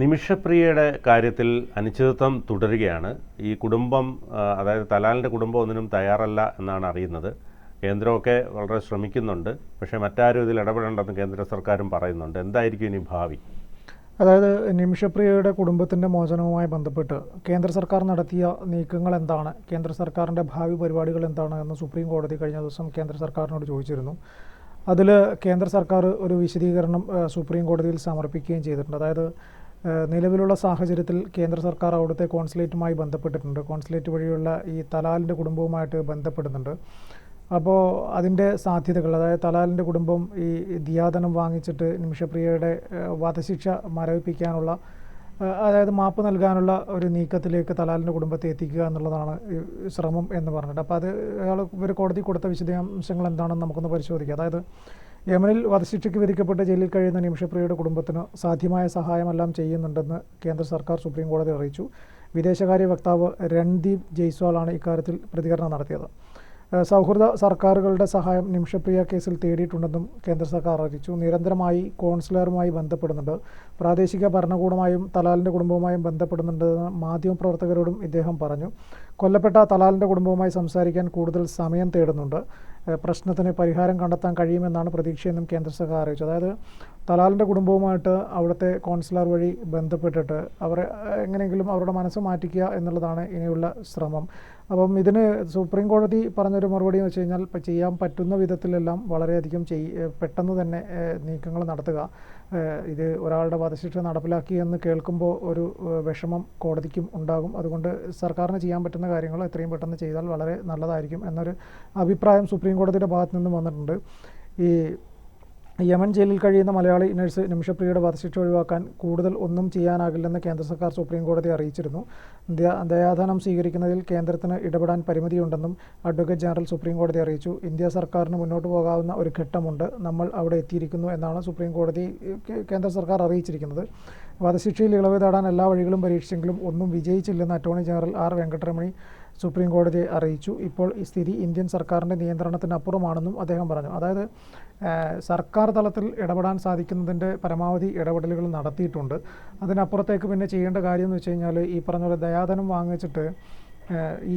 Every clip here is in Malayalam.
നിമിഷപ്രിയയുടെ കാര്യത്തിൽ അനിശ്ചിതത്വം തുടരുകയാണ്. ഈ കുടുംബം അതായത് തലാലിന്റെ കുടുംബം ഒന്നിനും തയ്യാറല്ല എന്നാണ് അറിയുന്നത്. കേന്ദ്രമൊക്കെ വളരെ ശ്രമിക്കുന്നുണ്ട്. പക്ഷേ മറ്റാരും ഇതിൽ ഇടപെടേണ്ടെന്ന് കേന്ദ്ര സർക്കാരും പറയുന്നുണ്ട്. എന്തായിരിക്കും ഇനി ഭാവി? അതായത് നിമിഷപ്രിയയുടെ കുടുംബത്തിന്റെ മോചനവുമായി ബന്ധപ്പെട്ട് കേന്ദ്ര സർക്കാർ നടത്തിയ നീക്കങ്ങൾ എന്താണ്? കേന്ദ്ര സർക്കാരിന്റെ ഭാവി പരിപാടികൾ എന്താണ് എന്ന് സുപ്രീം കോടതി കഴിഞ്ഞ ദിവസം കേന്ദ്ര സർക്കാരിനോട് ചോദിച്ചിരുന്നു. അതിൽ കേന്ദ്ര സർക്കാർ ഒരു വിശദീകരണം സുപ്രീം കോടതിയിൽ സമർപ്പിക്കുകയും ചെയ്തിട്ടുണ്ട്. അതായത് നിലവിലുള്ള സാഹചര്യത്തിൽ കേന്ദ്ര സർക്കാർ അവിടുത്തെ കോൺസുലേറ്റുമായി ബന്ധപ്പെട്ടിട്ടുണ്ട്. കോൺസുലേറ്റ് വഴിയുള്ള ഈ തലാലിന്റെ കുടുംബവുമായിട്ട് ബന്ധപ്പെടുന്നുണ്ട്. അപ്പോൾ അതിന്റെ സാധ്യതകൾ അതായത് തലാലിന്റെ കുടുംബം ഈ ദിയാദനം വാങ്ങിച്ചിട്ട് നിമിഷപ്രിയയുടെ വധശിക്ഷ മരവിപ്പിക്കാനുള്ള അതായത് മാപ്പ് നൽകാനുള്ള ഒരു നീക്കത്തിലേക്ക് തലാലിന്റെ കുടുംബത്തെ എത്തിക്കുക എന്നുള്ളതാണ് ശ്രമം എന്ന് പറഞ്ഞിട്ട്. അപ്പോൾ അത് അയാൾ ഇവർ കോടതി കൊടുത്ത വിശദാംശങ്ങൾ എന്താണെന്ന് നമുക്കൊന്ന് പരിശോധിക്കാം. അതായത് യമനിൽ വധശിക്ഷയ്ക്ക് വിധിക്കപ്പെട്ട് ജയിലിൽ കഴിയുന്ന നിമിഷപ്രിയയുടെ കുടുംബത്തിന് സാധ്യമായ സഹായമെല്ലാം ചെയ്യുന്നുണ്ടെന്ന് കേന്ദ്ര സർക്കാർ സുപ്രീം കോടതി അറിയിച്ചു. വിദേശകാര്യ വക്താവ് രൺദീപ് ജയ്സ്വാളാണ് ഇക്കാര്യത്തിൽ പ്രതികരണം നടത്തിയത്. സൗഹൃദ സർക്കാരുകളുടെ സഹായം നിമിഷപ്രിയ കേസിൽ തേടിയിട്ടുണ്ടെന്നും കേന്ദ്ര സർക്കാർ അറിയിച്ചു. നിരന്തരമായി കോൺസുലറുമായി ബന്ധപ്പെടുന്നുണ്ട്. പ്രാദേശിക ഭരണകൂടമായും തലാലിന്റെ കുടുംബവുമായും ബന്ധപ്പെടുന്നുണ്ടെന്ന് മാധ്യമപ്രവർത്തകരോടും ഇദ്ദേഹം പറഞ്ഞു. കൊല്ലപ്പെട്ട തലാലിന്റെ കുടുംബവുമായി സംസാരിക്കാൻ കൂടുതൽ സമയം തേടുന്നുണ്ട്. പ്രശ്നത്തിന് പരിഹാരം കണ്ടെത്താൻ കഴിയുമെന്നാണ് പ്രതീക്ഷയെന്നും കേന്ദ്ര സർക്കാർ അറിയിച്ചു. അതായത് തലാലിന്റെ കുടുംബവുമായിട്ട് അവിടുത്തെ കോൺസുലർ വഴി ബന്ധപ്പെട്ടിട്ട് അവരെ എങ്ങനെയെങ്കിലും അവരുടെ മനസ്സ് മാറ്റിക്കുക എന്നുള്ളതാണ് ഇനിയുള്ള ശ്രമം. അപ്പം ഇതിന് സുപ്രീം കോടതി പറഞ്ഞൊരു മറുപടി എന്ന് വെച്ച് കഴിഞ്ഞാൽ ഇപ്പം ചെയ്യാൻ പറ്റുന്ന വിധത്തിലെല്ലാം വളരെയധികം ചെയ് പെട്ടെന്ന് തന്നെ നീക്കങ്ങൾ നടത്തുക. ഇത് ഒരാളുടെ വധശിക്ഷ നടപ്പിലാക്കി എന്ന് കേൾക്കുമ്പോൾ ഒരു വിഷമം കോടതിക്കും ഉണ്ടാകും. അതുകൊണ്ട് സർക്കാരിന് ചെയ്യാൻ പറ്റുന്ന കാര്യങ്ങൾ എത്രയും പെട്ടെന്ന് ചെയ്താൽ വളരെ നല്ലതായിരിക്കും എന്നൊരു അഭിപ്രായം സുപ്രീം കോടതിയുടെ ഭാഗത്തു നിന്ന് വന്നിട്ടുണ്ട്. ഈ യമൻ ജയിലിൽ കഴിയുന്ന മലയാളി നഴ്സ് നിമിഷപ്രിയയുടെ വധശിക്ഷ ഒഴിവാക്കാൻ കൂടുതൽ ഒന്നും ചെയ്യാനാകില്ലെന്ന് കേന്ദ്ര സർക്കാർ സുപ്രീം കോടതി അറിയിച്ചിരുന്നു. ദയ- ദയാധനം സ്വീകരിക്കുന്നതിൽ കേന്ദ്രത്തിന് ഇടപെടാൻ പരിമിതിയുണ്ടെന്നും അഡ്വക്കേറ്റ് ജനറൽ സുപ്രീം കോടതി അറിയിച്ചു. ഇന്ത്യ സർക്കാരിന് മുന്നോട്ട് പോകാവുന്ന ഒരു ഘട്ടമുണ്ട്. നമ്മൾ അവിടെ എത്തിയിരിക്കുന്നു എന്നാണ് സുപ്രീം കോടതി കേന്ദ്ര സർക്കാർ അറിയിച്ചിരിക്കുന്നത്. വധശിക്ഷയിൽ ഇളവ് തേടാൻ എല്ലാ വഴികളും പരീക്ഷിച്ചെങ്കിലും ഒന്നും വിജയിച്ചില്ലെന്ന് attorney general R Venkataramani supreme കോടതിയെ അറിയിച്ചു. ഇപ്പോൾ ഈ സ്ഥിതി ഇന്ത്യൻ സർക്കാരിന്റെ നിയന്ത്രണത്തിനപ്പുറമാണെന്നും അദ്ദേഹം പറഞ്ഞു. അതായത് സർക്കാർ തലത്തിൽ ഇടപെടാൻ സാധിക്കുന്നതിന്റെ പരമാവധി ഇടപെടലുകൾ നടത്തിയിട്ടുണ്ട്. അതിനപ്പുറത്തേക്ക് പിന്നെ ചെയ്യേണ്ട കാര്യം എന്ന് വെച്ച് കഴിഞ്ഞാൽ ഈ പറഞ്ഞ പോലെ ദയാധനം വാങ്ങിച്ചിട്ട് ഈ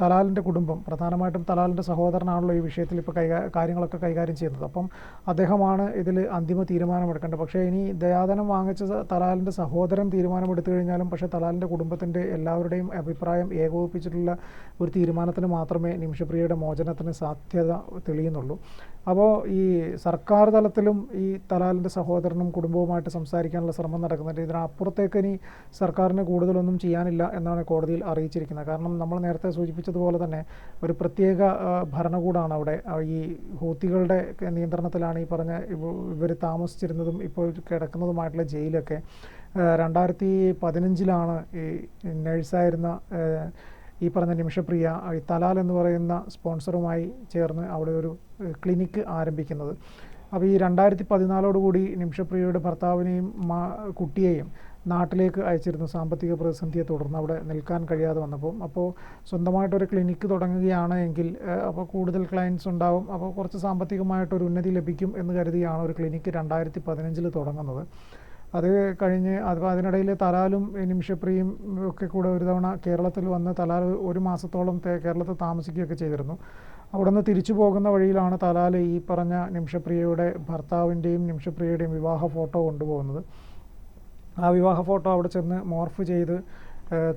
തലാലിന്റെ കുടുംബം പ്രധാനമായിട്ടും തലാലിന്റെ സഹോദരനാണല്ലോ ഈ വിഷയത്തിൽ ഇപ്പോൾ കൈകാ കാര്യങ്ങളൊക്കെ കൈകാര്യം ചെയ്യുന്നത്. അപ്പം അദ്ദേഹമാണ് ഇതിൽ അന്തിമ തീരുമാനമെടുക്കേണ്ടത്. പക്ഷേ ഇനി ദയാധനം വാങ്ങിച്ച തലാലിന്റെ സഹോദരൻ തീരുമാനമെടുത്തു കഴിഞ്ഞാലും പക്ഷേ തലാലിന്റെ കുടുംബത്തിന്റെ എല്ലാവരുടെയും അഭിപ്രായം ഏകോപിപ്പിച്ചിട്ടുള്ള ഒരു തീരുമാനത്തിന് മാത്രമേ നിമിഷപ്രിയയുടെ മോചനത്തിന് സാധ്യത തെളിയുന്നുള്ളൂ. അപ്പോൾ ഈ സർക്കാർ തലത്തിലും ഈ തലാലിന്റെ സഹോദരനും കുടുംബവുമായിട്ട് സംസാരിക്കാനുള്ള ശ്രമം നടക്കുന്നുണ്ട്. ഇതിനപ്പുറത്തേക്ക് ഇനി സർക്കാരിന് കൂടുതലൊന്നും ചെയ്യാനില്ല എന്നാണ് കോടതിയിൽ അറിയിച്ചിരിക്കുന്നത്. കാരണം നമ്മൾ നേരത്തെ സൂചിപ്പിച്ചതുപോലെ തന്നെ ഒരു പ്രത്യേക ഭരണകൂടമാണ് അവിടെ. ഈ ഹൂത്തികളുടെ നിയന്ത്രണത്തിലാണ് ഈ പറഞ്ഞ ഇവർ താമസിച്ചിരുന്നതും ഇപ്പോൾ കിടക്കുന്നതുമായിട്ടുള്ള ജയിലൊക്കെ. രണ്ടായിരത്തി പതിനഞ്ചിലാണ് ഈ നഴ്സായിരുന്ന ഈ പറഞ്ഞ നിമിഷപ്രിയ ഈ തലാൽ എന്ന് പറയുന്ന സ്പോൺസറുമായി ചേർന്ന് അവിടെ ഒരു ക്ലിനിക്ക് ആരംഭിക്കുന്നത്. അപ്പോൾ ഈ രണ്ടായിരത്തി പതിനാലോടുകൂടി നിമിഷപ്രിയയുടെ ഭർത്താവിനെയും മാ കുട്ടിയെയും നാട്ടിലേക്ക് അയച്ചിരുന്നു സാമ്പത്തിക പ്രതിസന്ധിയെ തുടർന്ന് അവിടെ നിൽക്കാൻ കഴിയാതെ വന്നപ്പോൾ അപ്പോൾ സ്വന്തമായിട്ടൊരു ക്ലിനിക്ക് തുടങ്ങുകയാണ് എങ്കിൽ അപ്പോൾ കൂടുതൽ ക്ലയൻസ് ഉണ്ടാവും അപ്പോൾ കുറച്ച് സാമ്പത്തികമായിട്ടൊരു ഉന്നതി ലഭിക്കും എന്ന് കരുതിയാണ് ഒരു ക്ലിനിക്ക് രണ്ടായിരത്തി പതിനഞ്ചിൽ തുടങ്ങുന്നത്. അത് കഴിഞ്ഞ് അത് അതിനിടയിൽ തലാലും നിമിഷപ്രിയും ഒക്കെ കൂടെ ഒരു തവണ കേരളത്തിൽ വന്ന് തലാൽ ഒരു മാസത്തോളം കേരളത്തിൽ താമസിക്കുകയൊക്കെ ചെയ്തിരുന്നു. അവിടെ നിന്ന് തിരിച്ചു പോകുന്ന വഴിയിലാണ് തലാൽ ഈ പറഞ്ഞ നിമിഷപ്രിയയുടെ ഭർത്താവിന്റെയും നിമിഷപ്രിയയുടെയും വിവാഹ ഫോട്ടോ കൊണ്ടുപോകുന്നത്. ആ വിവാഹ ഫോട്ടോ അവിടെ ചെന്ന് മോർഫ് ചെയ്ത്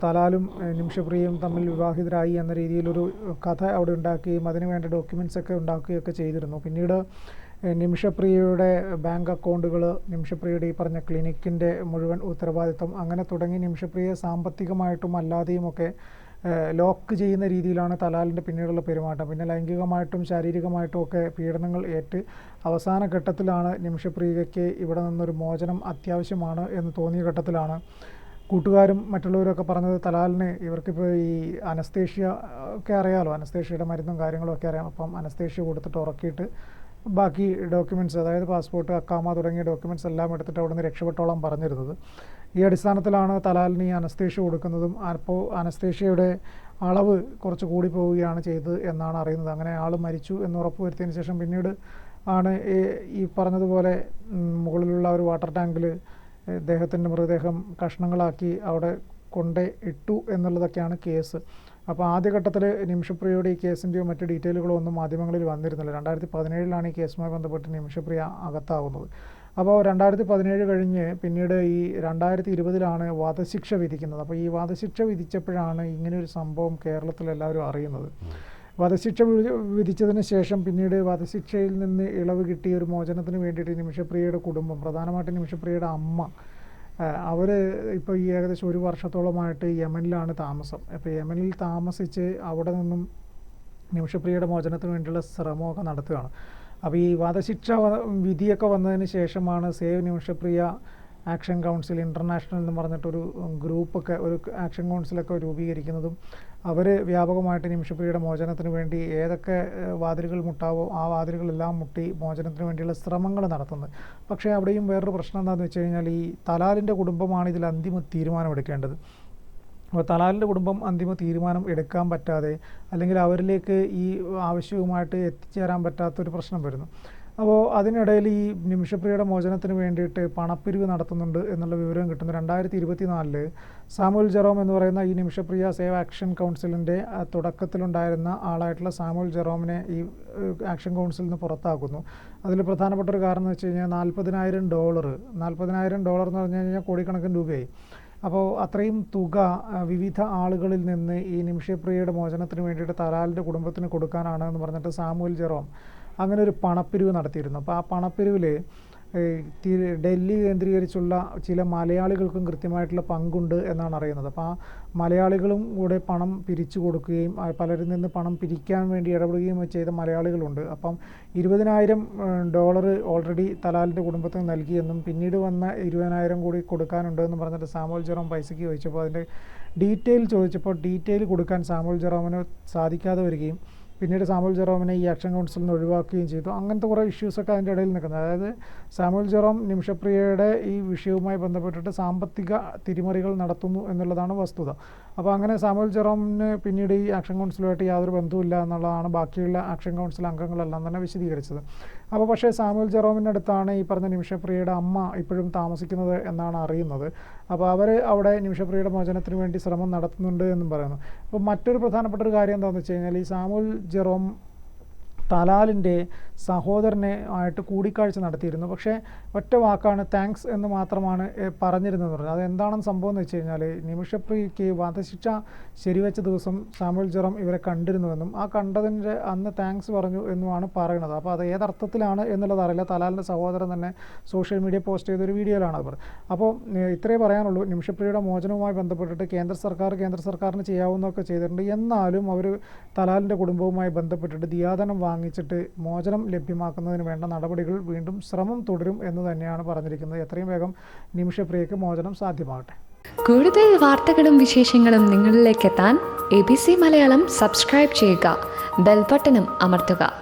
തലാലും നിമിഷപ്രിയയും തമ്മിൽ വിവാഹിതരായി എന്ന രീതിയിലൊരു കഥ അവിടെ ഉണ്ടാക്കുകയും അതിനു വേണ്ട ഡോക്യുമെന്റ്സ് ഒക്കെ ഉണ്ടാക്കുകയൊക്കെ ചെയ്തിരുന്നു. പിന്നീട് നിമിഷപ്രിയയുടെ ബാങ്ക് അക്കൗണ്ടുകൾ നിമിഷപ്രിയയുടെ ഈ പറഞ്ഞ ക്ലിനിക്കിന്റെ മുഴുവൻ ഉത്തരവാദിത്വം അങ്ങനെ തുടങ്ങി നിമിഷപ്രിയ സാമ്പത്തികമായിട്ടും അല്ലാതെയും ഒക്കെ ഏഹ്, ലോക്ക് ചെയ്യുന്ന രീതിയിലാണ് തലാലിന്റെ പിന്നീടുള്ള പെരുമാറ്റം. പിന്നെ ലൈംഗികമായിട്ടും ശാരീരികമായിട്ടും ഒക്കെ പീഡനങ്ങൾ ഏറ്റ് അവസാന ഘട്ടത്തിലാണ് നിമിഷപ്രിയയ്ക്ക് ഇവിടെ നിന്നൊരു മോചനം അത്യാവശ്യമാണ് എന്ന് തോന്നിയ ഘട്ടത്തിലാണ്. കൂട്ടുകാരും മറ്റുള്ളവരൊക്കെ പറഞ്ഞത് തലാലിന് ഇവർക്കിപ്പോൾ ഈ അനസ്തേഷ്യ ഒക്കെ അറിയാമല്ലോ അനസ്തേഷ്യയുടെ മരുന്നും കാര്യങ്ങളും ഒക്കെ അറിയാം. അപ്പം അനസ്തേഷ്യ കൊടുത്തിട്ട് ഉറക്കിയിട്ട് ബാക്കി ഡോക്യുമെന്റ്സ് അതായത് പാസ്പോർട്ട് അക്കാമ തുടങ്ങിയ ഡോക്യുമെന്റ്സ് എല്ലാം എടുത്തിട്ട് അവിടെ നിന്ന് രക്ഷപ്പെട്ടോളാം പറഞ്ഞിരുന്നത്. ഈ അടിസ്ഥാനത്തിലാണ് തലാലിന് ഈ അനസ്തേഷ്യ കൊടുക്കുന്നതും അപ്പോൾ അനസ്തേഷ്യയുടെ അളവ് കുറച്ച് കൂടി പോവുകയാണ് ചെയ്തത് എന്നാണ് അറിയുന്നത്. അങ്ങനെ ആൾ മരിച്ചു എന്ന് ഉറപ്പ് ഉറപ്പുവരുത്തിയതിന് ശേഷം പിന്നീട് ആണ് ഈ പറഞ്ഞതുപോലെ മുകളിലുള്ള ഒരു വാട്ടർ ടാങ്കിൽ ഇദ്ദേഹത്തിന്റെ മൃതദേഹം കഷ്ണങ്ങളാക്കി അവിടെ കൊണ്ടേ ഇട്ടു എന്നുള്ളതൊക്കെയാണ് കേസ്. അപ്പോൾ ആദ്യഘട്ടത്തിൽ നിമിഷപ്രിയയുടെ ഈ കേസിന്റെയോ മറ്റ് ഡീറ്റെയിലുകളോ ഒന്നും മാധ്യമങ്ങളിൽ വന്നിരുന്നില്ല. രണ്ടായിരത്തി പതിനേഴിലാണ് ഈ കേസുമായി ബന്ധപ്പെട്ട് നിമിഷപ്രിയ അകത്താവുന്നത്. അപ്പോൾ രണ്ടായിരത്തി പതിനേഴ് കഴിഞ്ഞ് പിന്നീട് ഈ രണ്ടായിരത്തി ഇരുപതിലാണ് വധശിക്ഷ വിധിക്കുന്നത്. അപ്പോൾ ഈ വധശിക്ഷ വിധിച്ചപ്പോഴാണ് ഇങ്ങനെയൊരു സംഭവം കേരളത്തിൽ എല്ലാവരും അറിയുന്നത്. വധശിക്ഷ വിധിച്ചതിന് ശേഷം പിന്നീട് വധശിക്ഷയിൽ നിന്ന് ഇളവ് കിട്ടിയ ഒരു മോചനത്തിന് വേണ്ടിയിട്ട് നിമിഷപ്രിയയുടെ കുടുംബം പ്രധാനമായിട്ടും നിമിഷപ്രിയയുടെ അമ്മ അവർ ഇപ്പോൾ ഈ ഏകദേശം ഒരു വർഷത്തോളമായിട്ട് യമനിലാണ് താമസം. അപ്പോൾ യമനിൽ താമസിച്ച് അവിടെ നിന്നും നിമിഷപ്രിയയുടെ മോചനത്തിന് വേണ്ടിയുള്ള ശ്രമമൊക്കെ നടത്തുകയാണ്. അപ്പോൾ ഈ വധശിക്ഷ വിധിയൊക്കെ വന്നതിന് ശേഷമാണ് save Nimishapriya action council international എന്ന് പറഞ്ഞിട്ടൊരു ഗ്രൂപ്പൊക്കെ ഒരു ആക്ഷൻ കൗൺസിലൊക്കെ രൂപീകരിക്കുന്നതും അവർ വ്യാപകമായിട്ട് നിമിഷപ്രിയയുടെ മോചനത്തിന് വേണ്ടി ഏതൊക്കെ വാതിലുകൾ മുട്ടാവോ ആ വാതിലുകളെല്ലാം മുട്ടി മോചനത്തിന് വേണ്ടിയുള്ള ശ്രമങ്ങൾ നടത്തുന്നത് പക്ഷേ അവിടെയും വേറൊരു പ്രശ്നം എന്താണെന്ന് വെച്ച് കഴിഞ്ഞാൽ ഈ തലാലിന്റെ കുടുംബമാണ് ഇതിൽ അന്തിമ തീരുമാനമെടുക്കേണ്ടത് അപ്പോൾ തലാലിന്റെ കുടുംബം അന്തിമ തീരുമാനം എടുക്കാൻ പറ്റാതെ അല്ലെങ്കിൽ അവരിലേക്ക് ഈ ആവശ്യവുമായിട്ട് എത്തിച്ചേരാൻ പറ്റാത്തൊരു പ്രശ്നം വരുന്നു. അപ്പോൾ അതിനിടയിൽ ഈ നിമിഷപ്രിയയുടെ മോചനത്തിന് വേണ്ടിയിട്ട് പണപ്പിരിവ് നടത്തുന്നുണ്ട് എന്നുള്ള വിവരം കിട്ടുന്നു. രണ്ടായിരത്തി ഇരുപത്തി നാലിൽ സാമുൽ ജെറോം എന്ന് പറയുന്ന ഈ നിമിഷപ്രിയ സേവ് ആക്ഷൻ കൗൺസിലിന്റെ തുടക്കത്തിലുണ്ടായിരുന്ന ആളായിട്ടുള്ള സാമുൽ ജെറോമിനെ ഈ ആക്ഷൻ കൗൺസിലിൽ നിന്ന് പുറത്താക്കുന്നു. അതിൽ പ്രധാനപ്പെട്ട ഒരു കാരണം എന്ന് വെച്ച് കഴിഞ്ഞാൽ നാൽപ്പതിനായിരം ഡോളർ നാൽപ്പതിനായിരം ഡോളർ എന്ന് പറഞ്ഞു കഴിഞ്ഞാൽ കോടിക്കണക്കിന് രൂപയായി. അപ്പോൾ അത്രയും തുക വിവിധ ആളുകളിൽ നിന്ന് ഈ നിമിഷപ്രിയയുടെ മോചനത്തിന് വേണ്ടിയിട്ട് തലാലിന്റെ കുടുംബത്തിന് കൊടുക്കാനാണ് എന്ന് പറഞ്ഞിട്ട് സാമുൽ ജെറോം അങ്ങനെ ഒരു പണപ്പിരിവ് നടത്തിയിരുന്നു. അപ്പോൾ ആ പണപ്പിരിവിൽ ഡൽഹി കേന്ദ്രീകരിച്ചുള്ള ചില മലയാളികൾക്കും കൃത്യമായിട്ടുള്ള പങ്കുണ്ട് എന്നാണ് അറിയുന്നത്. അപ്പോൾ ആ മലയാളികളും കൂടെ പണം പിരിച്ചു കൊടുക്കുകയും പലരിൽ നിന്ന് പണം പിരിക്കാൻ വേണ്ടി ഇടപെടുകയും ചെയ്ത മലയാളികളുണ്ട്. അപ്പം ഇരുപതിനായിരം ഡോളർ ഓൾറെഡി തലാലിന്റെ കുടുംബത്തിന് നൽകിയെന്നും പിന്നീട് വന്ന ഇരുപതിനായിരം കൂടി കൊടുക്കാനുണ്ട് എന്ന് പറഞ്ഞിട്ട് സാമുൽ ജെറോം പൈസയ്ക്ക് ചോദിച്ചപ്പോൾ അതിന്റെ ഡീറ്റെയിൽ ചോദിച്ചപ്പോൾ ഡീറ്റെയിൽ കൊടുക്കാൻ സാമുൽ ജെറോമിന് സാധിക്കാതെ വരികയും പിന്നീട് സാമുൽ ജെറോമിനെ ഈ ആക്ഷൻ കൗൺസിലിൽ നിന്ന് ഒഴിവാക്കുകയും ചെയ്തു. അങ്ങനത്തെ കുറേ ഇഷ്യൂസൊക്കെ അതിന്റെ ഇടയിൽ നിൽക്കുന്നത് അതായത് സാമുൽ ജെറോം നിമിഷപ്രിയയുടെ ഈ വിഷയവുമായി ബന്ധപ്പെട്ടിട്ട് സാമ്പത്തിക തിരിമറികൾ നടത്തുന്നു എന്നുള്ളതാണ് വസ്തുത. അപ്പോൾ അങ്ങനെ സാമുൽ ജെറോമിന് പിന്നീട് ഈ ആക്ഷൻ കൗൺസിലുമായിട്ട് യാതൊരു ബന്ധവുമില്ല എന്നുള്ളതാണ് ബാക്കിയുള്ള ആക്ഷൻ കൗൺസിൽ അംഗങ്ങളെല്ലാം തന്നെ വിശദീകരിച്ചത്. അപ്പോൾ പക്ഷേ സാമുൽ ജെറോമിന്റെ അടുത്താണ് ഈ പറഞ്ഞ നിമിഷപ്രിയയുടെ അമ്മ ഇപ്പോഴും താമസിക്കുന്നത് എന്നാണ് അറിയുന്നത്. അപ്പോൾ അവർ അവിടെ നിമിഷപ്രിയയുടെ മോചനത്തിന് വേണ്ടി ശ്രമം നടത്തുന്നുണ്ട് എന്നും പറയുന്നു. അപ്പോൾ മറ്റൊരു പ്രധാനപ്പെട്ട ഒരു കാര്യം എന്താണെന്ന് വെച്ച് കഴിഞ്ഞാൽ ഈ സാമുൽ ജെറോം തലാലിന്റെ സഹോദരനെ ആയിട്ട് കൂടിക്കാഴ്ച നടത്തിയിരുന്നു. പക്ഷേ ഒറ്റ വാക്കാണ് താങ്ക്സ് എന്ന് മാത്രമാണ് പറഞ്ഞിരുന്നത് പറഞ്ഞത്. അതെന്താണെന്ന് സംഭവം എന്ന് വെച്ച് കഴിഞ്ഞാൽ നിമിഷപ്രിയയ്ക്ക് വധശിക്ഷ ശരിവെച്ച ദിവസം സാമുൽ ജെറോം ഇവരെ കണ്ടിരുന്നുവെന്നും ആ കണ്ടതിന്റെ അന്ന് താങ്ക്സ് പറഞ്ഞു എന്നുമാണ് പറയുന്നത്. അപ്പോൾ അത് ഏതർത്ഥത്തിലാണ് എന്നുള്ളത് അറിയില്ല. തലാലിന്റെ സഹോദരൻ തന്നെ സോഷ്യൽ മീഡിയ പോസ്റ്റ് ചെയ്തൊരു വീഡിയോയിലാണ് അത് പറഞ്ഞത്. അപ്പോൾ ഇത്രേ പറയാനുള്ളൂ. നിമിഷപ്രിയയുടെ മോചനവുമായി ബന്ധപ്പെട്ടിട്ട് കേന്ദ്ര സർക്കാർ കേന്ദ്ര സർക്കാരിന് ചെയ്യാവുന്നതൊക്കെ ചെയ്തിട്ടുണ്ട്. എന്നാലും അവർ തലാലിന്റെ കുടുംബവുമായി ബന്ധപ്പെട്ടിട്ട് ദിയാദനം വാങ്ങിച്ചിട്ട് മോചനം ലഭ്യമാക്കുന്നതിന് വേണ്ട നടപടികൾ വീണ്ടും ശ്രമം തുടരും എന്ന് തന്നെയാണ് പറഞ്ഞിരിക്കുന്നത്. എത്രയും വേഗം നിമിഷപ്രിയയ്ക്ക് മോചനം സാധ്യമാകട്ടെ. കൂടുതൽ വാർത്തകളും വിശേഷങ്ങളും നിങ്ങളിലേക്ക് എത്താൻ A B C Malayalam subscribe ചെയ്യുക. ബെൽബട്ടനും അമർത്തുക.